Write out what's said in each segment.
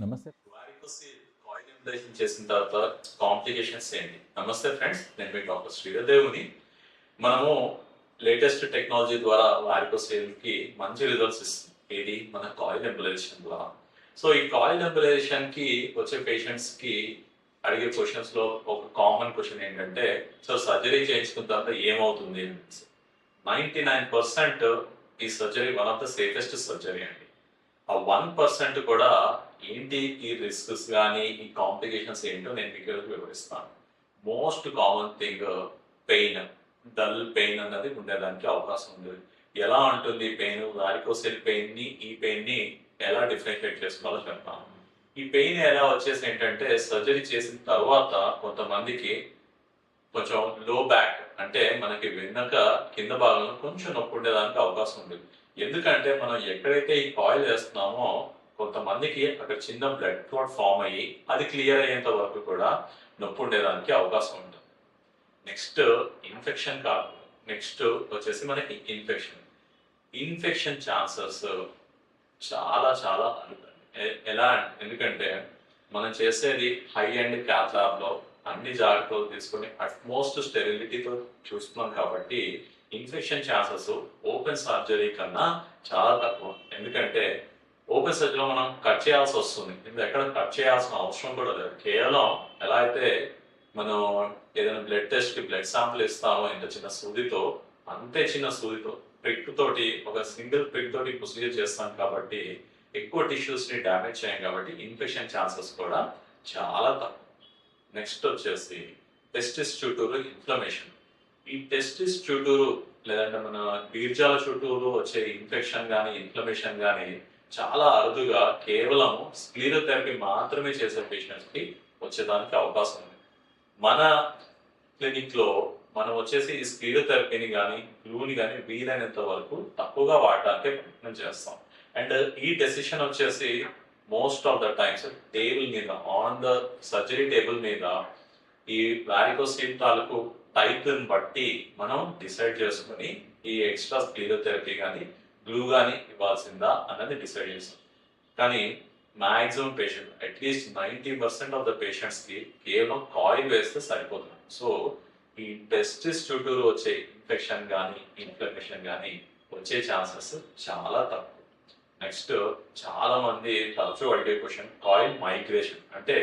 నమస్తే. వారికోసిల్ చేసిన తర్వాత కాంప్లికేషన్స్ ఏంటి? నమస్తే ఫ్రెండ్స్ నేను మీ డాక్టర్ శ్రీధర్దేవుని మనము లేటెస్ట్ టెక్నాలజీ ద్వారా వారికోసేల్కి మంచి రిజల్ట్స్ ఇస్తుంది. ఇది మన కాయిల్ ఎంబులైజేషన్ ద్వారా. సో ఈ కాయిల్ ఎంబులైజేషన్కి వచ్చే పేషెంట్స్కి అడిగే క్వశ్చన్స్లో ఒక కామన్ క్వశ్చన్ ఏంటంటే సో సర్జరీ చేయించుకున్న తర్వాత ఏమవుతుంది? నైంటీ నైన్ పర్సెంట్ ఈ surgery one of the safest surgery అండి. ఆ వన్ పర్సెంట్ కూడా ఏంటి ఈ రిస్క్స్ కానీ ఈ కాంప్లికేషన్స్ ఏంటో నేను మీకు వివరిస్తాను. Most common thing pain dull pain అన్నది ఉండేదానికి అవకాశం ఉంది ఎలా ఉంటుంది పెయిన్ వారికోసెల్ పెయిన్ని ఈ పెయిన్ని ఎలా డిఫరెన్షియేట్ చేసుకోవాలో చెప్తాను. ఈ పెయిన్ ఎలా వచ్చేసి ఏంటంటే సర్జరీ చేసిన తర్వాత కొంతమందికి కొంచెం లో బ్యాక్ అంటే మనకి వెన్నక కింద భాగంలో కొంచెం నొప్పి ఉండేదానికి అవకాశం ఉంది ఎందుకంటే మనం ఎక్కడైతే ఈ కాయిల్ వేస్తున్నామో కొంతమందికి అక్కడ చిన్న బ్లడ్ క్లాట్ ఫామ్ అయ్యి అది క్లియర్ అయ్యేంత వరకు కూడా నొప్పి ఉండేదానికి అవకాశం ఉంటుంది. నెక్స్ట్ ఇన్ఫెక్షన్ కాదు. నెక్స్ట్ వచ్చేసి మనకి ఇన్ఫెక్షన్. ఇన్ఫెక్షన్ ఛాన్సెస్ చాలా చాలా ఎ- ఎలా ఎందుకంటే మనం చేసేది హై అండ్ క్యాథ్లాబ్లో అన్ని జాగ్రత్తలు తీసుకొని అట్మోస్ట్ స్టెరిలిటీతో చూస్తున్నాం కాబట్టి ఇన్ఫెక్షన్ ఛాన్సెస్ ఓపెన్ సర్జరీ కన్నా చాలా తక్కువ. ఎందుకంటే ఓపెన్ మనం కట్ చేయాల్సి వస్తుంది. ఇది ఎక్కడ కట్ చేయాల్సిన అవసరం కూడా లేదు. కేవలం ఎలా అయితే మనం ఏదైనా బ్లడ్ టెస్ట్కి బ్లడ్ శాంపుల్ ఇస్తామో ఇంత చిన్న సూదితో అంతే చిన్న సూదితో ప్రిక్ తోటి ఒక సింగిల్ ప్రిక్ తోటి ప్రొసీజర్ చేస్తాం కాబట్టి ఎక్కువ టిష్యూస్ని డ్యామేజ్ చేయం కాబట్టి ఇన్ఫెక్షన్ ఛాన్సెస్ కూడా చాలా తక్కువ. నెక్స్ట్ వచ్చేసి టెస్టిస్ చుట్టూరు ఇన్ఫ్లమేషన్. ఈ టెస్టిస్ చుట్టూరు లేదంటే మన బీర్జాల చుట్టూరు వచ్చే ఇన్ఫెక్షన్ కానీ ఇన్ఫ్లమేషన్ కానీ చాలా అరుదుగా కేవలం స్క్లీరోథెరపీ మాత్రమే చేసే పేషెంట్స్కి వచ్చేదానికి అవకాశం ఉంది. మన క్లినిక్లో మనం వచ్చేసి ఈ స్క్లీరోథెరపీని కానీ గ్లూని కానీ వీలైనంత వరకు తక్కువగా వాడటానికి ప్రయత్నం చేస్తాం. అండ్ ఈ డెసిషన్ వచ్చేసి most of the times table మీద ఆన్ ద సర్జరీ టేబుల్ మీద ఈ వారికోసిల్ తాలూకు టైప్ని బట్టి మనం డిసైడ్ చేసుకుని ఈ ఎక్స్ట్రా స్క్లీరోథెరపీ కానీ గ్లూగానే కానీ ఇవ్వాల్సిందా అన్నది డిసైడ్ చేస్తాం కానీ maximum patient at least ninety percent of the పేషెంట్స్కి కేవలం కాయిల్ వేస్తే సరిపోతుంది. సో ఈ టెస్టిస్ చుట్టూరు వచ్చే ఇన్ఫెక్షన్ కానీ ఇన్ఫ్లమేషన్ కానీ వచ్చే ఛాన్సెస్ చాలా తక్కువ. నెక్స్ట్ చాలా మంది తరచూ అడిగే క్వశ్చన్ కాయిల్ మైగ్రేషన్ అంటే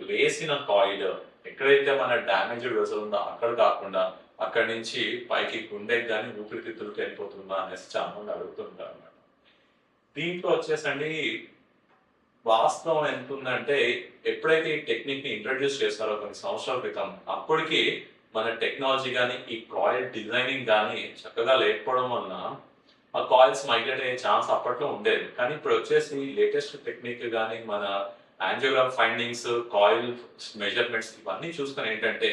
వేసిన కాయిల్ ఎక్కడైతే మన డ్యామేజ్డ్ వెసల్ ఉందో అక్కడ కాకుండా అక్కడి నుంచి పైకి గుండెకి కానీ ఊపిరితిత్తులకి వెళ్ళిపోతుందా అనేసి చాలా మంది అడుగుతుంటారు అన్నమాట. దీంట్లో వచ్చేసండి వాస్తవం ఎంత ఉందంటే ఎప్పుడైతే ఈ టెక్నిక్ని ఇంట్రడ్యూస్ చేస్తారో కొన్ని సంవత్సరాల క్రితం అప్పటికి మన టెక్నాలజీ కానీ ఈ కాయిల్ డిజైనింగ్ కానీ చక్కగా లేకపోవడం వలన ఆ కాయిల్స్ మైగ్రేట్ అయ్యే ఛాన్స్ అప్పట్లో ఉండేది. కానీ ఇప్పుడు వచ్చేసి లేటెస్ట్ టెక్నిక్ కానీ మన యాంజియోగ్రామ్ ఫైండింగ్స్ కాయిల్ మెజర్మెంట్స్ ఇవన్నీ చూసుకుని ఏంటంటే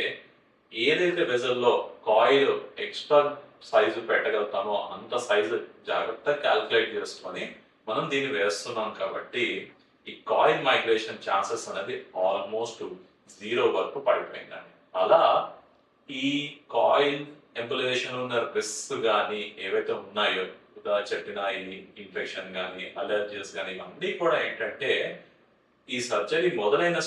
ఏదైతే వెజల్లో కాయిల్ ఎక్స్ట్రా సైజు పెట్టగలుగుతామో అంత సైజు జాగ్రత్తగా క్యాల్కులేట్ చేసుకొని మనం దీన్ని వేస్తున్నాం కాబట్టి ఈ కాయిల్ మైగ్రేషన్ ఛాన్సెస్ అనేది ఆల్మోస్ట్ జీరో వరకు పడిపోయిందండి. అలా ఈ కాయిల్ ఎంపులేషన్ ఉన్న రిస్క్ కానీ ఏవైతే ఉన్నాయో ఉదా చెప్పిన ఈ ఇన్ఫెక్షన్ కానీ అలర్జీస్ కానీ ఇవన్నీ కూడా ఏంటంటే ఈ సర్జరీ మొదలైన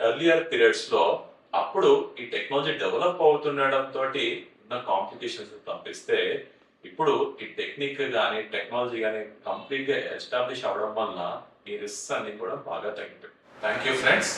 ఎర్లియర్ పీరియడ్స్లో అప్పుడు ఈ టెక్నాలజీ డెవలప్ అవుతుండడంతో తోటి ఉన్న కాంప్లికేషన్స్ తప్పిస్తే ఇప్పుడు ఈ టెక్నిక్ కానీ టెక్నాలజీ కానీ కంప్లీట్గా ఎస్టాబ్లిష్ అవ్వడం వల్ల ఈ రిస్క్ అన్ని కూడా బాగా తగ్గిపోయి థ్యాంక్ యూ ఫ్రెండ్స్